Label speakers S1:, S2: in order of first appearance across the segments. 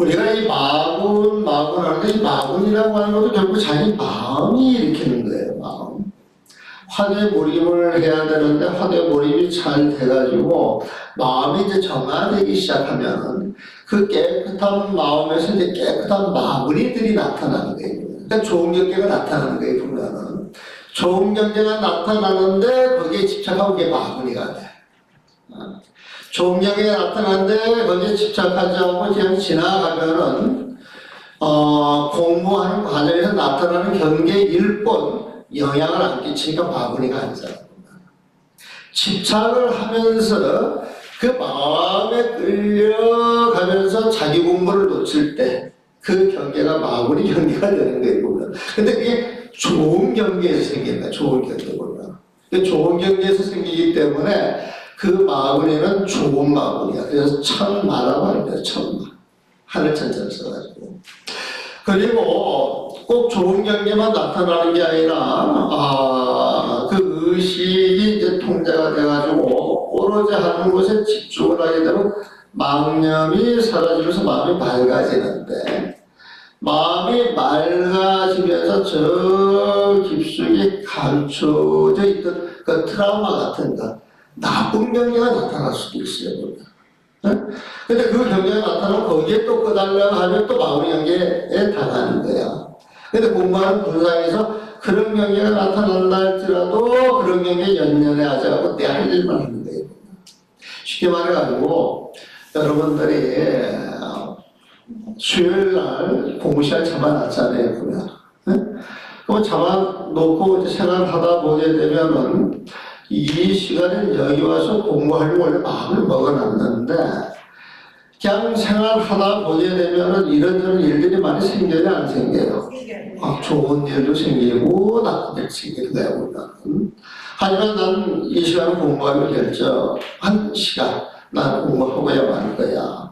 S1: 우리가 이 마군, 마군 하는데 이 마군이라고 하는 것도 결국 자기 마음이 일으키는 거예요, 마음. 화두에 몰입을 해야 되는데 화두에 몰입이 잘 돼가지고 마음이 이제 정화되기 시작하면 그 깨끗한 마음에서 이제 깨끗한 마무리들이 나타나는 거예요. 그러니까 좋은 경계가 나타나는 거예요, 보면은. 좋은 경계가 나타나는데 거기에 집착하고 그게 마무리가 돼. 경계가 나타나는데 거기에 집착하지 않고 그냥 지나가면은 어, 공부하는 과정에서 나타나는 경계일 뿐 영향을 안 끼치니까 마무리가 아니잖아. 집착을 하면서 그 마음에 끌려가면서 자기 공부를 놓칠 때 그 경계가 마무리 경계가 되는 거예요, 보면. 근데 그게 좋은 경계에서 생긴다, 좋은 경계 보면. 그 좋은 경계에서 생기기 때문에 그 마무리는 좋은 마무리야. 그래서 천마라고 합니다, 천마. 하늘 천천을 써가지고. 그리고 꼭 좋은 경계만 나타나는 게 아니라, 아, 그 의식이 이제 통제가 돼가지고, 오로지 하는 것에 집중을 하게 되면, 망념이 사라지면서 마음이 맑아지는데, 마음이 맑아지면서 저 깊숙이 감춰져 있던 그 트라우마 같은 거, 나쁜 경계가 나타날 수도 있어요. 네? 근데 그 경계가 나타나면 거기에 또 끄달려 하면 또 마무리 경계에 당하는 거야. 근데 공부하는 분상에서 그런 경계가 나타난다 할지라도 그런 경계 연연해 하지 않고 내할 일만 하는 거예요. 쉽게 말해가지고 여러분들이 수요일 날 공부 시간 잡아놨잖아요? 그럼 잡아놓고 생활하다 보게 되면은 이 시간에 여기 와서 공부하려고 원래 마음을 먹어놨는데 그냥 생활하다 보게 되면은 이런저런 일들이 많이 생겨요, 안 생겨요? 아, 좋은 일도 생기고 나쁜 일도 생기는 거야, 우리는. 하지만 난 이 시간을 공부하기로 결정, 한 시간 난 공부하고야 말 거야.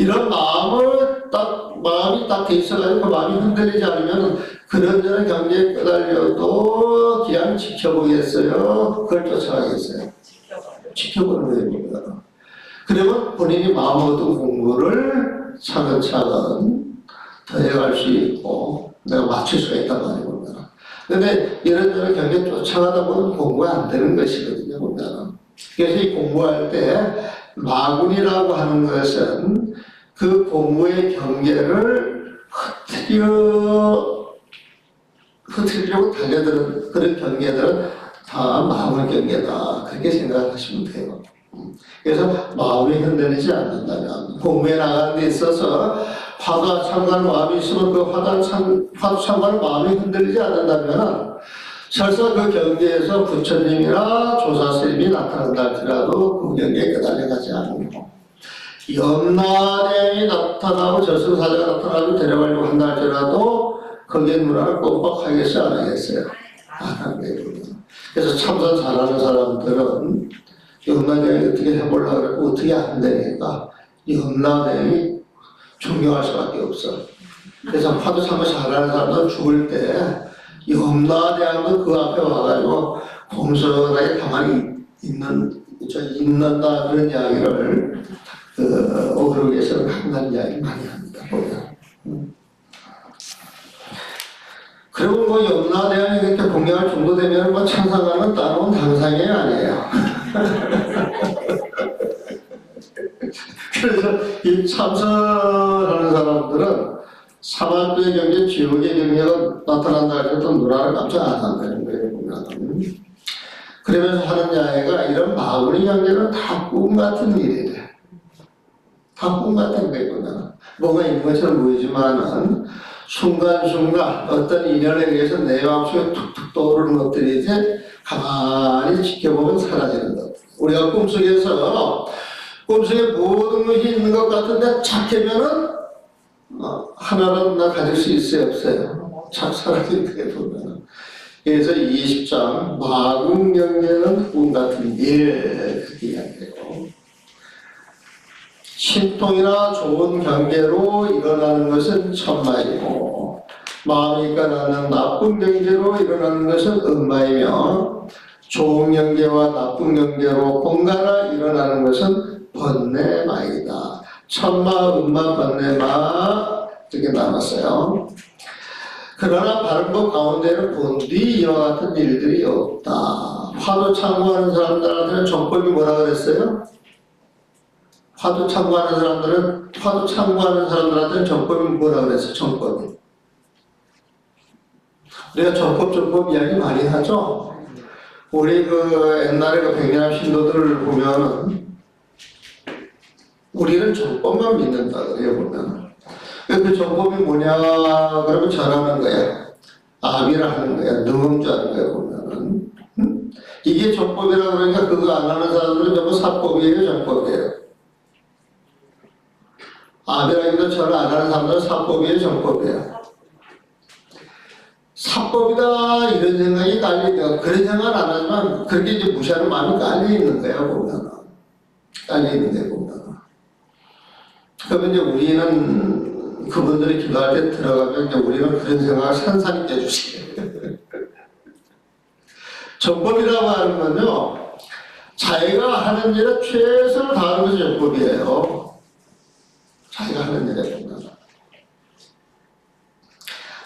S1: 이런 마음을 딱, 마음이 딱 돼 있어가지고 그 마음이 흔들리지 않으면 그런저런 경계에 끄달려도 그냥 지켜보겠어요? 그걸 쫓아가겠어요? 지켜보는 거예요. 그러면 본인이 마음 어떤 공부를 차근차근 더 해갈 수 있고 내가 맞출 수가 있단 말이에요. 근데 이런저런 경계 쫓아가다 보면 공부가 안 되는 것이거든요. 보면. 그래서 이 공부할 때 마군이라고 하는 것은 그 공부의 경계를 흐트려 흐트리려고 달려드는 그런 경계들은 다 마음의 경계다. 그렇게 생각하시면 돼요. 음. 그래서 마음이 흔들리지 않는다면 공부에 나가는 데 있어서 화가 참관 마음이 있으면 그 화도 참관 마음이 흔들리지 않는다면 설사 그 경계에서 부처님이나 조사스님이 나타난다 할지라도 그 경계에 끄달려 가지 않고 염라대이 나타나고 저승사자가 나타나고 데려가려고 한다 할지라도 거기에 눈알을 꼼빡 하겠어요 안 하겠어요? 그래서 참선 잘하는 사람들은 염라대이 어떻게 해보려고 그러고 어떻게 안 되니까 염라대이 존경할 수밖에 없어 그래서 화두 참고 잘하는 사람들은 죽을 때 염라대왕도 그 앞에 와가지고 공손하게 가만히 있는, 저 있는다 그런 이야기를 그 어그로에서 한다는 이야기 많이 합니다. 그리고 뭐 염라대왕이 그렇게 공경할 정도 되면 뭐 찬상하면 따로는 당상이 아니에요. 그래서 이 참선하는 사람들은 사만도의 경계, 지옥의 경계가 나타난다 해도 누나를 깜짝 안 한다는 거예요, 보면. 그러면서 하는 이야기가 이런 마구니 경계는 다 꿈 같은 일이래. 다 꿈 같은 보면. 뭐가 있는 것처럼 보이지만은 순간순간 어떤 인연에 의해서 내 마음속에 툭툭 떠오르는 것들이 이제 가만히 지켜보면 사라지는 것. 우리가 꿈속에서 꿈속에 모든 것이 있는 것 같은데 착하면은 어, 하나는 나 가질 수 있어요, 없어요? 참 사라지는 게 보면. 그래서 20장, 마궁경계는 꿈 같은 일, 그렇게 이야기해요. 신통이나 좋은 경계로 일어나는 것은 천마이고, 마음이 까나는 나쁜 경계로 일어나는 것은 음마이며, 좋은 경계와 나쁜 경계로 번갈아 일어나는 것은 번뇌마이다. 천마, 음마, 번뇌마 이렇게 남았어요. 그러나 바른 법 가운데는 본뒤 이와 같은 일들이 없다. 화도 참고하는 사람들한테는 정법이 뭐라 그랬어요? 화도 참고하는 사람들은 화도 참고하는 사람들한테는 정법이 뭐라 그랬어요? 정법이. 우리가 정법 정법 이야기 많이 하죠. 우리 그 옛날에 그 백년 신도들을 보면은 우리는 정법만 믿는다 그래요 보면. 그 정법이 뭐냐 그러면 전하는 거야. 아비라 하는 거야. 능음주 하는 거야 보면은. 음? 이게 정법이라 그러니까 그거 안 하는 사람들은 전부 사법이에요 정법이에요. 아비라기도 절을 안 하는 사람들은 사법이에요 정법이에요. 사법이다 이런 생각이 깔리니까 그런 생각 안 하지만 그렇게 이제 무시하는 마음이 깔려 있는 거야 보면은 깔려 있는 데 보면은 그러면 이제 우리는 그분들이 기도할 때 들어가면 이제 우리는 그런 생각을 산산히 깨주시게 정법이라고 하는 건요 자기가 하는 일에 최선을 다하는 것이 정법이에요 자기가 하는 일에 보면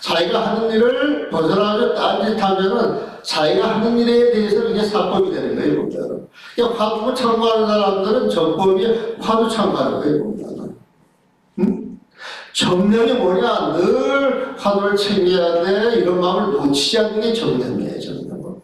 S1: 자기가 하는 일을 벗어나서 딴짓하면은 자기가 하는 일에 대해서 이게 사법이 되는 거예요. 그러니까 화두를 참고하는 사람들은 정법이 화두 참고하는 거예요, 보면은. 응? 정령이 뭐냐? 늘 화두를 챙겨야 돼. 이런 마음을 놓치지 않는 게 정령이에요, 정령은.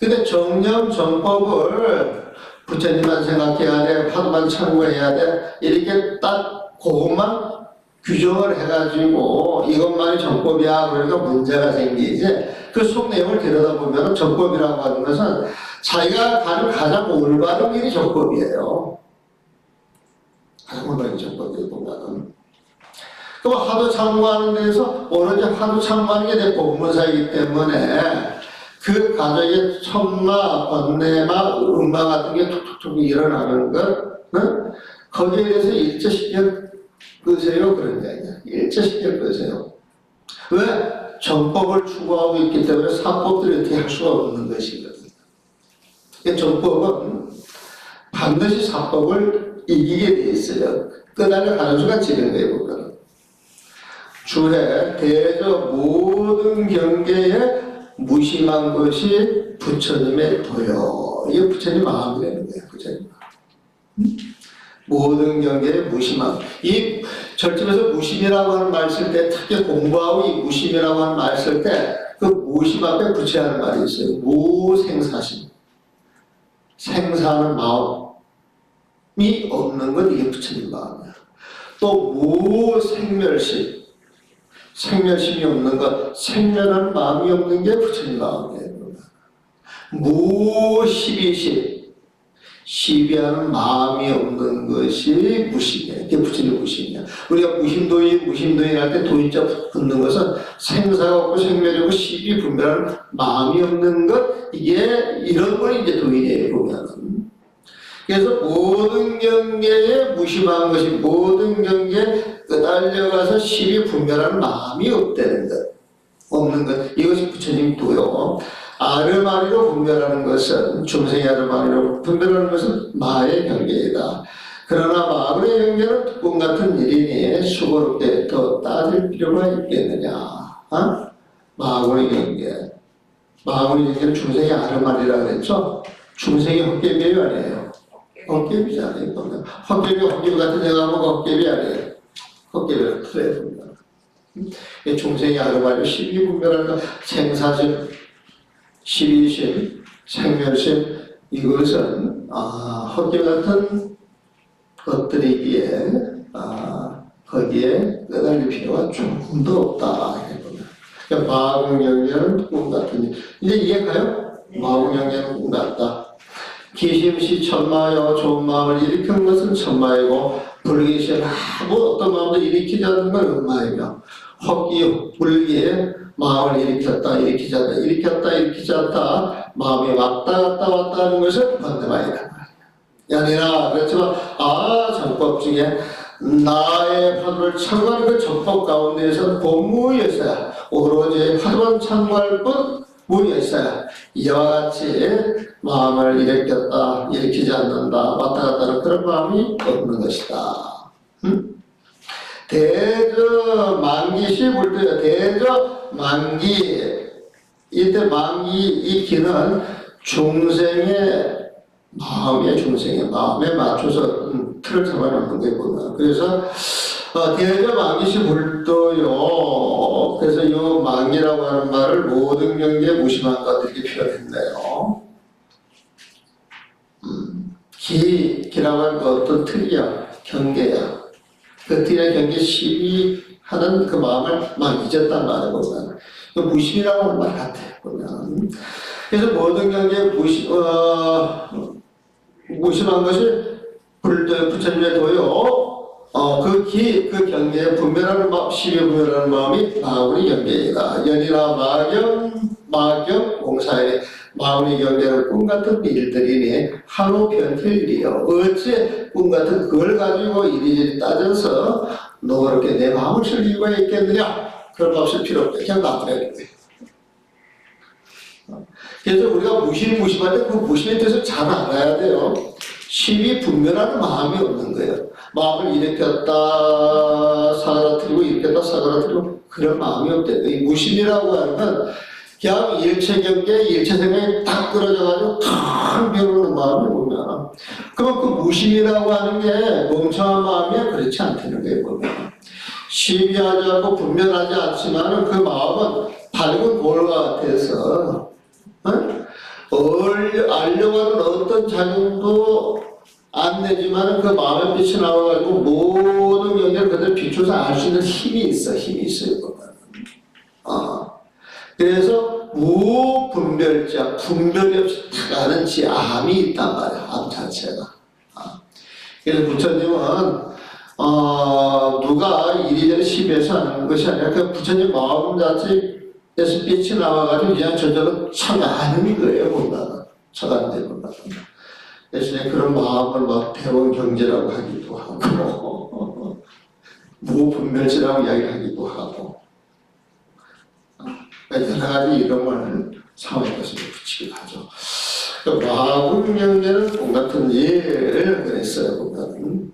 S1: 근데 정령, 정법을 부처님만 생각해야 돼, 화두만 참고해야 돼, 이렇게 딱 그것만 규정을 해가지고 이것만이 정법이야 그러니까 문제가 생기지 그 속 내용을 들여다보면 정법이라고 하는 것은 자기가 가는 가장 올바른 길이 정법이에요 올바른 정법이에요 보면은 그럼 하도 참고하는 데서 오로지 하도 참고하는 게내 법문사이기 때문에 그 가정의 천마, 번뇌마, 음마 같은 게 툭툭툭 일어나는 것 응? 거기에 대해서 일제시켜 끄세요 그런 게 아니야. 일제시켜 끄세요. 왜? 정법을 추구하고 있기 때문에 사법들이 어떻게 할 수가 없는 것이거든요. 이 정법은 반드시 사법을 이기게 돼 있어요. 끄달려 가는 수가 거예요, 보면. 주해 대저 모든 경계에 무심한 것이 부처님의 도요. 이게 부처님 마음이라는 거예요, 부처님. 모든 경계에 무심함. 이 절집에서 무심이라고 하는 말 쓸 때 특히 공부하고 이 무심이라고 하는 말 쓸 때 그 무심 앞에 붙여야 하는 말이 있어요. 무생사심. 생사하는 마음 이 없는 건 이게 부처님 마음이야. 또 무생멸심. 생멸심이 없는 것, 생멸하는 마음이 없는 게 부처님 마음이에요. 무시비심. 시비하는 마음이 없는 것이 무심이야. 이게 부처님 무심이야. 우리가 무심도인, 무심도인 할 때 도인자 붙는 것은 생사가 없고 생멸이 없고 시비 분별하는 마음이 없는 것, 이게 이런 건 이제 도인이에요, 보면은. 그래서 모든 경계에 무심한 것이 모든 경계에 끄달려가서 시비 분별하는 마음이 없다는 것. 없는 것. 이것이 부처님 도요. 아르마리로 분별하는 것은 중생의 아르마리로 분별하는 것은 마의 경계이다. 그러나 마의 경계는 꿈 같은 일이니 수고롭게 더 따질 필요가 있겠느냐? 어? 마의 경계. 마의 경계는 중생의 아르마리라 그랬죠? 중생의 헛개비이 아니에요. 헛개비잖아요. 그러면 헛개비 헛개비 같은 애가 하면 헛개비 아니에요. 헛개비를 틀어야 됩니다. 아르마리로 십이분별하는 것, 생사심, 시비심, 생멸심 이것은 아, 헛개 같은 것들이기에 아, 거기에 끄달릴 필요가 조금도 없다. 그러니까 마공영계는 꿈 같은 일. 이제 이해가요? 마공영계는 꿈 같다. 기심시 천마여 좋은 마음을 일으키는 것은 천마이고 불기심 아무 어떤 마음도 일으키지 않는 건 음마이며 헛기 불기에 마음을 일으켰다 일으키지 않다 일으켰다 일으키지 않다 마음이 왔다 갔다 왔다 하는 것은 번뇌마이다 아니라 그렇지만 아 정법 중에 나의 화두를 참고하는 그 정법 가운데에서 본무였어야 오로지 화두만 참고할 뿐 무였어야 이와 같이 마음을 일으켰다 일으키지 않는다 왔다 갔다 하는 그런 마음이 없는 것이다. 음? 대저 만기 시 불도요. 대저 만기 이때 만기 이 기는 중생의 마음의 중생의 마음에 맞춰서 음, 틀을 잡아놓는 거구나. 그래서 어, 대저 만기시 불도요. 그래서 이 만기라고 하는 말을 모든 경계에 무심한 것 이렇게 표현했네요. 음, 기, 기라고 하는 거 어떤 틀이야, 경계야. 그 틀의 경계 시비하는 그 마음을 막 잊었단 말이야, 보면. 그 무심이라고 하는 말 같아, 보면. 그래서 모든 경계에 무심, 어, 무심한 것이 불도, 부처님의 도요, 어, 그 기, 그 경계에 분별하는 마음, 시비 분별하는 마음이 마우리 경계이다. 연이나 마경, 마경, 공사에 마우리 경계는 꿈 같은 일들이니 한우 변태일이요. 어째 꿈 같은 그걸 가지고 이리저리 따져서 너 그렇게 내 마음을 쓸 이유가 있겠느냐? 거 없을 필요 없다. 그냥 놔두라는 거예요. 그래서 우리가 무심무심할 때 그 무심에 대해서 잘 알아야 돼요. 심이 분별하는 마음이 없는 거예요. 마음을 일으켰다 사그라뜨리고 일으켰다 사그라뜨리고 그런 마음이 없대요. 이 무심이라고 하는 건 그냥 일체 경계, 일체 생각이 딱 끌어져가지고 탁 배우는 마음이 보면 그러면 그 무심이라고 하는 게 멍청한 마음이 그렇지 않다는 거예요 보면 시비하지 않고 분별하지 않지만 그 마음은 밝은 돌 같아서 어? 얼- 알려고 하는 어떤 작용도 안 내지만 그 마음의 빛이 나와가지고 모든 경계를 그대로 비춰서 알 수 있는 힘이 있어 힘이 있어요 어. 그래서 무분별자 분별이 없이 탁 아는 지 암이 있단 말이야 암 자체가 아. 그래서 부처님은 어, 누가 이리저리 시비해서 하는 것이 아니라 그 부처님 마음 자체 에서 빛이 나와가지고 그냥 저절로 쳐가는 거예요 보다는 쳐가는 보다는 대신에 그런 마음을 막 대원 경제라고 하기도 하고 무분별지라고 이야기하기도 하고. 여러 가지 이름을 상황에 것을 붙이기도 하죠. 마분 경제는 꿈 같은 일을 그랬어요 보면